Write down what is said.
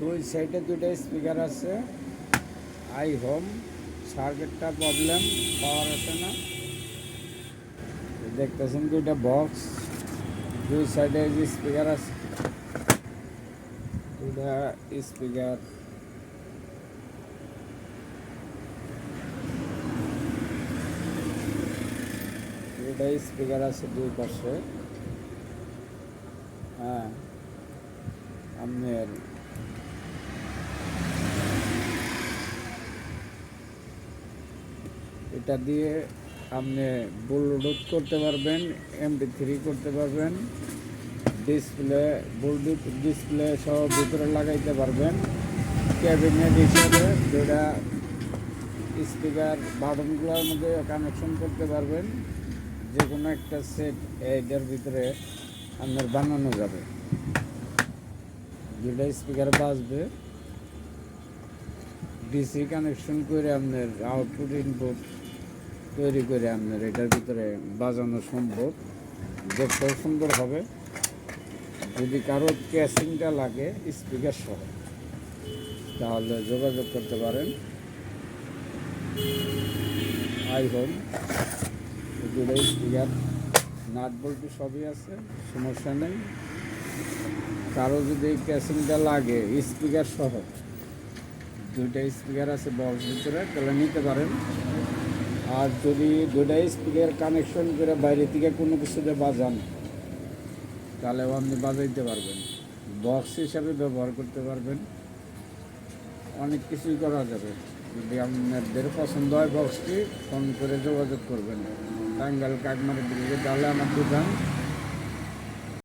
দুই সাইডে দুইটা স্পিকার আছে। আই হোম সার্কিটটা প্রবলেম পাওয়ার আসে না। দেখতেছেন দুইটা বক্স দুই সাইডে যে স্পিকার আছে। দুইটা স্পিকার দুইটা স্পিকার আছে দুই পাশে। হ্যাঁ আপনার এটা দিয়ে আপনি ব্লুটুথ করতে পারবেন এমপি থ্রি করতে পারবেন ডিসপ্লে ব্লুটুথ ডিসপ্লে সহ ভিতরে লাগাইতে পারবেন। ক্যাবিনেট হিসাবে যেটা স্পিকার বাটনগুলোর মধ্যে কানেকশন করতে পারবেন যে কোনো একটা সেট এইটার ভিতরে আপনার বানানো যাবে। যেটা স্পিকার বাজবে। ডিসি কানেকশন করে আপনার আউটপুট ইনপুট তৈরি করে আপনার এটার ভিতরে বাজানো সম্ভব। দেখতেও সুন্দর হবে, যদি কারও ক্যাসিংটা লাগে স্পিকার সহ, তাহলে যোগাযোগ করতে পারেন। আই হোম স্পিকার নাট বল্টু সবই আছে, সমস্যা নেই। কারও যদি ক্যাসিংটা লাগে স্পিকার সহ দুইটা স্পিকার আছে বক্স ভিতরে, তাহলে নিতে পারেন। আর যদি দুইটা স্পিকার কানেকশন করে বাইরে থেকে কোনো কিছুতে বাজান তাহলেও আপনি বাজাইতে পারবেন। বক্স হিসাবে ব্যবহার করতে পারবেন। অনেক কিছুই করা যাবে। যদি আপনাদের পছন্দ হয় বক্সটি ফোন করে যোগাযোগ করবেন। টাঙ্গাল কাকমারি ব্রিজে তাহলে আমার দোকান।